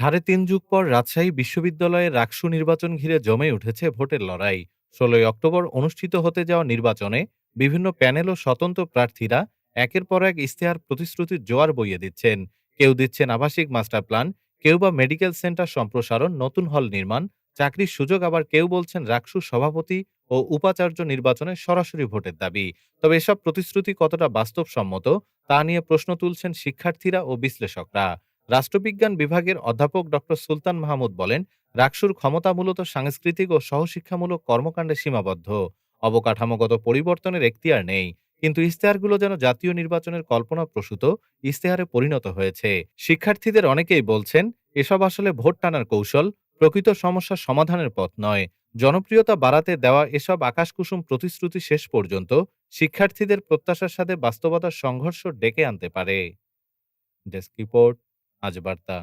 সাড়ে তিন যুগ পর রাজশাহী বিশ্ববিদ্যালয়ের রাকসু নির্বাচন ঘিরে জমে উঠেছে ভোটের লড়াই। ষোলোই অক্টোবর অনুষ্ঠিত হতে যাওয়া নির্বাচনে বিভিন্ন প্যানেল ও স্বতন্ত্র প্রার্থীরা একের পর এক ইশতেহার প্রতিশ্রুতির জোয়ার বইয়ে দিচ্ছেন। কেউ দিচ্ছেন আবাসিক মাস্টার প্ল্যান, কেউ বা মেডিকেল সেন্টার সম্প্রসারণ, নতুন হল নির্মাণ, চাকরির সুযোগ আবার কেউ বলছেন রাকসু সভাপতি ও উপাচার্য নির্বাচনে সরাসরি ভোটের দাবি। তবে এসব প্রতিশ্রুতি কতটা বাস্তবসম্মত তা নিয়ে প্রশ্ন তুলছেন শিক্ষার্থীরা ও বিশ্লেষকরা। রাষ্ট্রবিজ্ঞান বিভাগের অধ্যাপক ডক্টর সুলতান মাহমুদ বলেন, রাকসুর ক্ষমতা মূলত সাংস্কৃতিক ও সহশিক্ষামূলক কর্মকাণ্ডে সীমাবদ্ধ। অবকাঠামোগত পরিবর্তনের এখতিয়ার নেই, কিন্তু ইশতেহারগুলো যেন জাতীয় নির্বাচনের কল্পনা প্রসূত, ইশতেহারে পরিণত হয়েছে। শিক্ষার্থীদের অনেকেই বলছেন, এসব আসলে ভোট টানার কৌশল, প্রকৃত সমস্যা সমাধানের পথ নয়। জনপ্রিয়তা বাড়াতে দেওয়া এসব আকাশকুসুম প্রতিশ্রুতি শেষ পর্যন্ত শিক্ষার্থীদের প্রত্যাশার সাথে বাস্তবতার সংঘর্ষ ডেকে আনতে পারে। Desk report. आज वार्ता